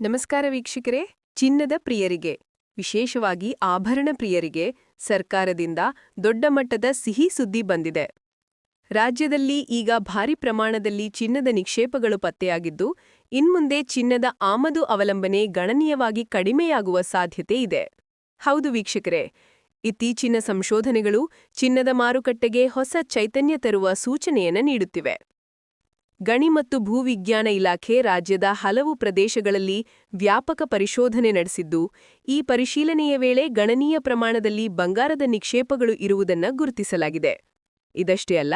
ನಮಸ್ಕಾರ ವೀಕ್ಷಕರೇ, ಚಿನ್ನದ ಪ್ರಿಯರಿಗೆ, ವಿಶೇಷವಾಗಿ ಆಭರಣ ಪ್ರಿಯರಿಗೆ, ಸರ್ಕಾರದಿಂದ ದೊಡ್ಡ ಮಟ್ಟದ ಸಿಹಿ ಸುದ್ದಿ ಬಂದಿದೆ. ರಾಜ್ಯದಲ್ಲಿ ಈಗ ಭಾರಿ ಪ್ರಮಾಣದಲ್ಲಿ ಚಿನ್ನದ ನಿಕ್ಷೇಪಗಳು ಪತ್ತೆಯಾಗಿದ್ದು, ಇನ್ಮುಂದೆ ಚಿನ್ನದ ಆಮದು ಅವಲಂಬನೆ ಗಣನೀಯವಾಗಿ ಕಡಿಮೆಯಾಗುವ ಸಾಧ್ಯತೆ ಇದೆ. ಹೌದು ವೀಕ್ಷಕರೇ, ಇತ್ತೀಚಿನ ಸಂಶೋಧನೆಗಳು ಚಿನ್ನದ ಮಾರುಕಟ್ಟೆಗೆ ಹೊಸ ಚೈತನ್ಯ ತರುವ ಸೂಚನೆಯನ್ನು ನೀಡುತ್ತಿವೆ. ಗಣಿ ಮತ್ತು ಭೂವಿಜ್ಞಾನ ಇಲಾಖೆ ರಾಜ್ಯದ ಹಲವು ಪ್ರದೇಶಗಳಲ್ಲಿ ವ್ಯಾಪಕ ಪರಿಶೋಧನೆ ನಡೆಸಿದ್ದು, ಈ ಪರಿಶೀಲನೆಯ ವೇಳೆ ಗಣನೀಯ ಪ್ರಮಾಣದಲ್ಲಿ ಬಂಗಾರದ ನಿಕ್ಷೇಪಗಳು ಇರುವುದನ್ನು ಗುರುತಿಸಲಾಗಿದೆ. ಇದಷ್ಟೇ ಅಲ್ಲ,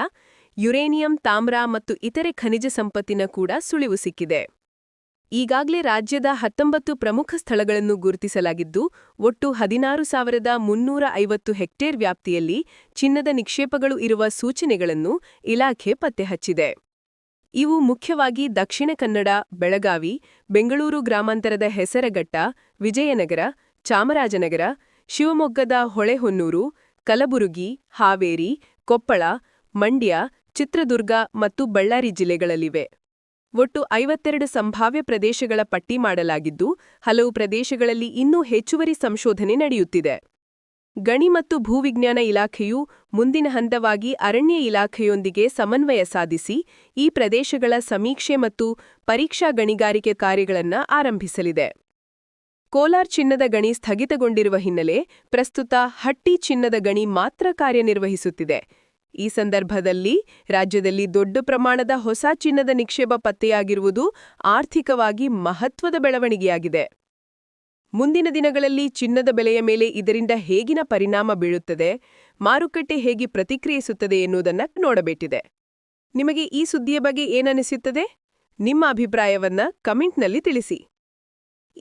ಯುರೇನಿಯಂ, ತಾಮ್ರ ಮತ್ತು ಇತರೆ ಖನಿಜ ಸಂಪತ್ತಿನ ಕೂಡ ಸುಳಿವು ಸಿಕ್ಕಿದೆ. ಈಗಾಗಲೇ ರಾಜ್ಯದ ಹತ್ತೊಂಬತ್ತು ಪ್ರಮುಖ ಸ್ಥಳಗಳನ್ನು ಗುರುತಿಸಲಾಗಿದ್ದು, ಒಟ್ಟು ಹದಿನಾರು ಸಾವಿರದ ಮುನ್ನೂರ ಐವತ್ತು ಹೆಕ್ಟೇರ್ ವ್ಯಾಪ್ತಿಯಲ್ಲಿ ಚಿನ್ನದ ನಿಕ್ಷೇಪಗಳು ಇರುವ ಸೂಚನೆಗಳನ್ನು ಇಲಾಖೆ ಪತ್ತೆಹಚ್ಚಿದೆ. ಇವು ಮುಖ್ಯವಾಗಿ ದಕ್ಷಿಣ ಕನ್ನಡ, ಬೆಳಗಾವಿ, ಬೆಂಗಳೂರು ಗ್ರಾಮಾಂತರದ ಹೆಸರಘಟ್ಟ, ವಿಜಯನಗರ, ಚಾಮರಾಜನಗರ, ಶಿವಮೊಗ್ಗದ ಹೊಳೆಹೊನ್ನೂರು, ಕಲಬುರಗಿ, ಹಾವೇರಿ, ಕೊಪ್ಪಳ, ಮಂಡ್ಯ, ಚಿತ್ರದುರ್ಗ ಮತ್ತು ಬಳ್ಳಾರಿ ಜಿಲ್ಲೆಗಳಲ್ಲಿವೆ. ಒಟ್ಟು ಐವತ್ತೆರಡು ಸಂಭಾವ್ಯ ಪ್ರದೇಶಗಳ ಪಟ್ಟಿ ಮಾಡಲಾಗಿದ್ದು, ಹಲವು ಪ್ರದೇಶಗಳಲ್ಲಿ ಇನ್ನೂ ಹೆಚ್ಚುವರಿ ಸಂಶೋಧನೆ ನಡೆಯುತ್ತಿದೆ. ಗಣಿ ಮತ್ತು ಭೂವಿಜ್ಞಾನ ಇಲಾಖೆಯು ಮುಂದಿನ ಹಂತವಾಗಿ ಅರಣ್ಯ ಇಲಾಖೆಯೊಂದಿಗೆ ಸಮನ್ವಯ ಸಾಧಿಸಿ ಈ ಪ್ರದೇಶಗಳ ಸಮೀಕ್ಷೆ ಮತ್ತು ಪರೀಕ್ಷಾ ಗಣಿಗಾರಿಕೆ ಕಾರ್ಯಗಳನ್ನು ಆರಂಭಿಸಲಿದೆ. ಕೋಲಾರ್ ಚಿನ್ನದ ಗಣಿ ಸ್ಥಗಿತಗೊಂಡಿರುವ ಹಿನ್ನೆಲೆ ಪ್ರಸ್ತುತ ಹಟ್ಟಿ ಚಿನ್ನದ ಗಣಿ ಮಾತ್ರ ಕಾರ್ಯನಿರ್ವಹಿಸುತ್ತಿದೆ. ಈ ಸಂದರ್ಭದಲ್ಲಿ ರಾಜ್ಯದಲ್ಲಿ ದೊಡ್ಡ ಪ್ರಮಾಣದ ಹೊಸ ಚಿನ್ನದ ನಿಕ್ಷೇಪ ಪತ್ತೆಯಾಗಿರುವುದು ಆರ್ಥಿಕವಾಗಿ ಮಹತ್ವದ ಬೆಳವಣಿಗೆಯಾಗಿದೆ. ಮುಂದಿನ ದಿನಗಳಲ್ಲಿ ಚಿನ್ನದ ಬೆಲೆಯ ಮೇಲೆ ಇದರಿಂದ ಹೇಗಿನ ಪರಿಣಾಮ ಬೀಳುತ್ತದೆ, ಮಾರುಕಟ್ಟೆ ಹೇಗೆ ಪ್ರತಿಕ್ರಿಯಿಸುತ್ತದೆ ಎನ್ನುವುದನ್ನು ನೋಡಬೇಕಿದೆ. ನಿಮಗೆ ಈ ಸುದ್ದಿಯ ಬಗ್ಗೆ ಏನನಿಸುತ್ತದೆ ನಿಮ್ಮ ಅಭಿಪ್ರಾಯವನ್ನ ಕಮೆಂಟ್ನಲ್ಲಿ ತಿಳಿಸಿ.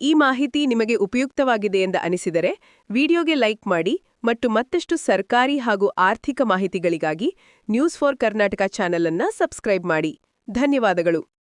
ಈ ಮಾಹಿತಿ ನಿಮಗೆ ಉಪಯುಕ್ತವಾಗಿದೆ ಎಂದು ಅನಿಸಿದರೆ ವಿಡಿಯೋಗೆ ಲೈಕ್ ಮಾಡಿ ಮತ್ತು ಮತ್ತಷ್ಟು ಸರ್ಕಾರಿ ಹಾಗೂ ಆರ್ಥಿಕ ಮಾಹಿತಿಗಳಿಗಾಗಿ ನ್ಯೂಸ್ ಫಾರ್ ಕರ್ನಾಟಕ ಚಾನೆಲ್ ಅನ್ನು ಸಬ್ಸ್ಕ್ರೈಬ್ ಮಾಡಿ. ಧನ್ಯವಾದಗಳು.